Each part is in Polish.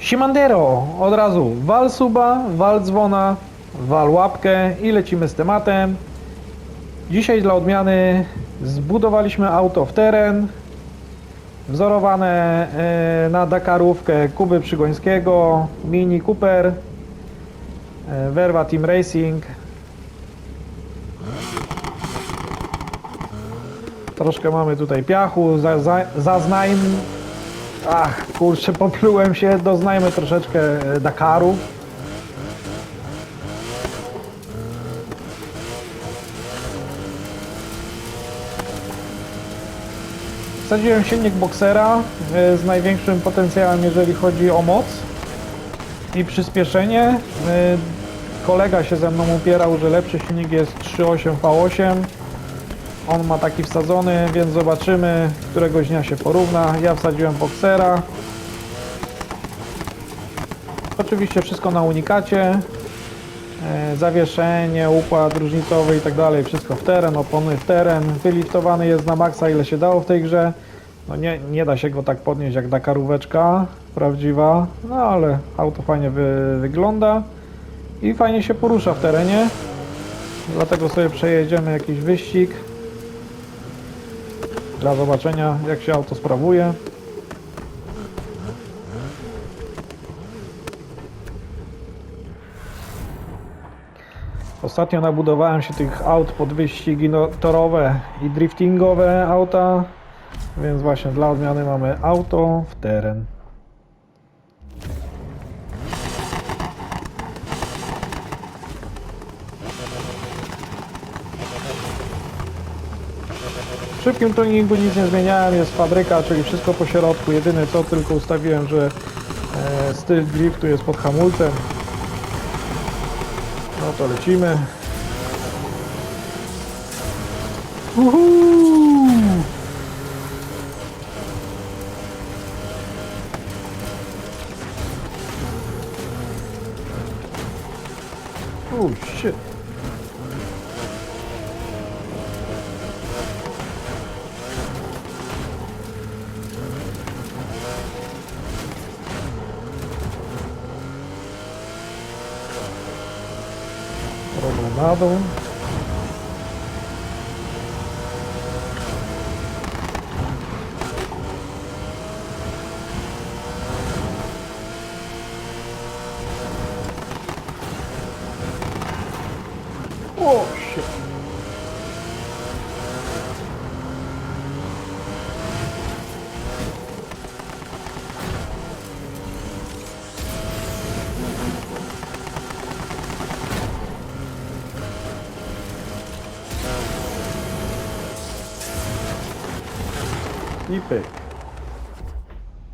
Siemandero, od razu wal suba, wal dzwona, wal łapkę i lecimy z tematem. Dzisiaj dla odmiany zbudowaliśmy auto w teren, wzorowane e, na Dakarówkę Kuby Przygońskiego, Mini Cooper, e, Verva Team Racing. Troszkę mamy tutaj piachu, za, za, Ach, kurczę, poplułem się, doznajmy troszeczkę e, Dakaru. Wsadziłem silnik boksera e, z największym potencjałem, jeżeli chodzi o moc i przyspieszenie. E, Kolega się ze mną upierał, że lepszy silnik jest 3.8 V8. On ma taki wsadzony, więc zobaczymy, któregoś dnia się porówna. Ja wsadziłem boksera. Oczywiście wszystko na unikacie. E, Zawieszenie, układ różnicowy i tak dalej, wszystko w teren, opony w teren. Wyliftowany jest na maksa ile się dało w tej grze. No nie, nie da się go tak podnieść jak Dakaróweczka prawdziwa, no ale auto fajnie wy, wygląda i fajnie się porusza w terenie. Dlatego sobie przejedziemy jakiś wyścig. Dla zobaczenia jak się auto sprawuje. Ostatnio nabudowałem się tych aut pod wyścigi torowe i driftingowe auta, więc właśnie dla odmiany mamy auto w teren. Szybkim tuningu nic nie zmieniałem, jest fabryka, czyli wszystko po środku. Jedyne co tylko ustawiłem, że e, styl driftu jest pod hamulcem. No to lecimy. Uhu! Robię na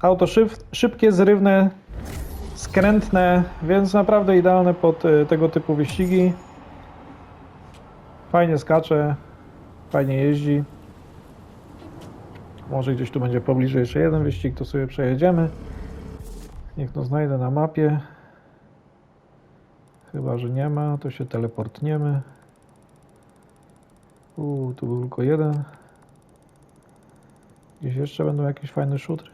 Auto szyb, szybkie, zrywne, skrętne, więc naprawdę idealne pod e, tego typu wyścigi. Fajnie skacze, fajnie jeździ. Może gdzieś tu będzie pobliżej jeszcze jeden wyścig, to sobie przejedziemy. Niech to znajdę na mapie. Chyba, że nie ma, to się teleportniemy. Uuu, tu był tylko jeden. Gdzieś jeszcze będą jakieś fajne szutry?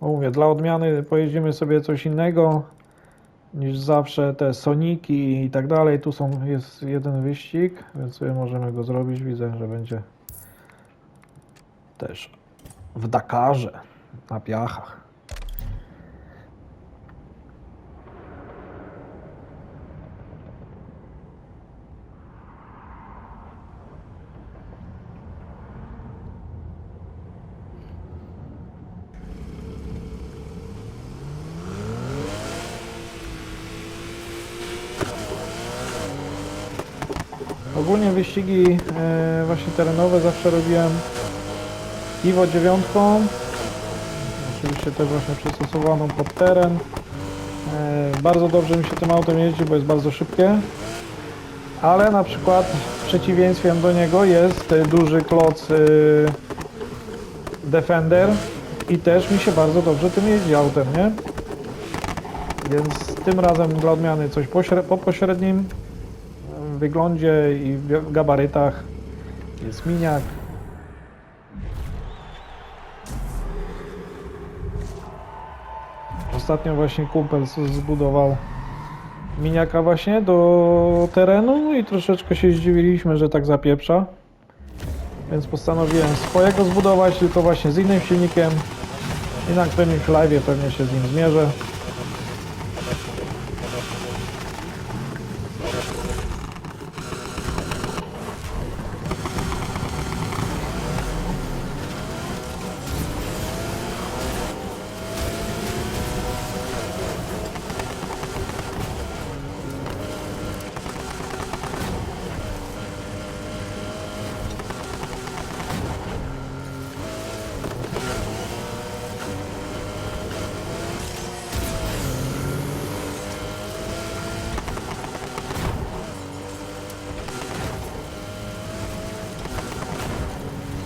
O, mówię, dla odmiany pojeździmy sobie coś innego niż zawsze te Soniki i tak dalej. Tu są, jest jeden wyścig, więc sobie możemy go zrobić. Widzę, że będzie też w Dakarze, na piachach. Ogólnie wyścigi e, właśnie terenowe zawsze robiłem Iwo 9. Oczywiście też właśnie przystosowaną pod teren. E, bardzo dobrze mi się tym autem jeździ, bo jest bardzo szybkie. Ale na przykład przeciwieństwem do niego jest duży kloc e, Defender i też mi się bardzo dobrze tym jeździ autem, nie? Więc tym razem dla odmiany coś po pośrednim wyglądzie i w gabarytach jest miniak. Ostatnio właśnie kumpel zbudował miniaka właśnie do terenu i troszeczkę się zdziwiliśmy, że tak zapieprza. Więc postanowiłem swojego zbudować, tylko właśnie z innym silnikiem i na którymś liveie pewnie się z nim zmierzę.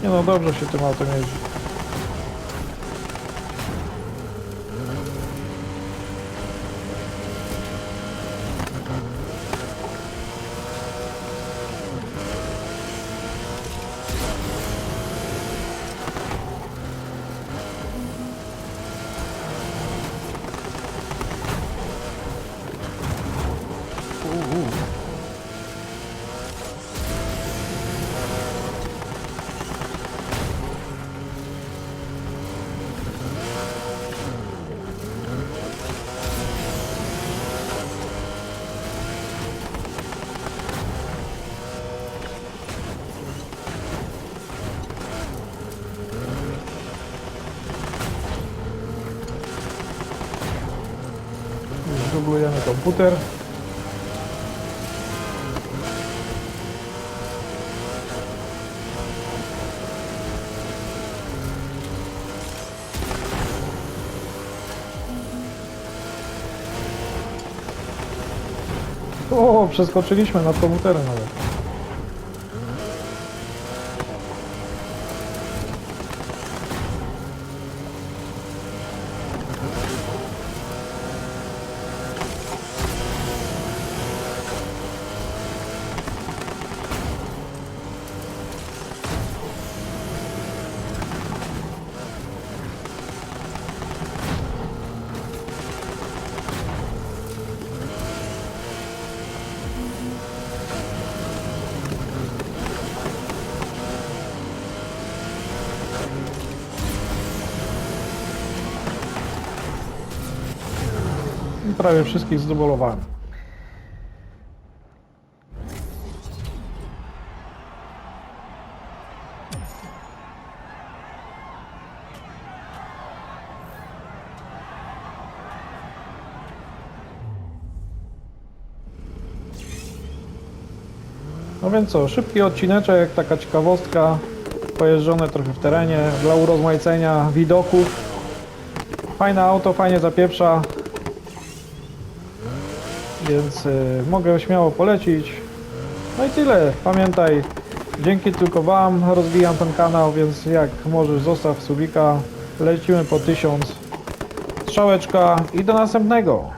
Nie no, dobrze się tym autem jeździ. Już dublujemy komputer. O, przeskoczyliśmy nad komputerem. Prawie wszystkich zdublowałem. No więc co, szybki odcineczek, taka ciekawostka, pojeżdżone trochę w terenie, dla urozmaicenia widoków. Fajne auto, fajnie zapieprza, więc y, mogę śmiało polecić. No i tyle. Pamiętaj, dzięki tylko Wam rozwijam ten kanał, więc jak możesz zostaw subika. Lecimy po 1000. Strzałeczka i do następnego.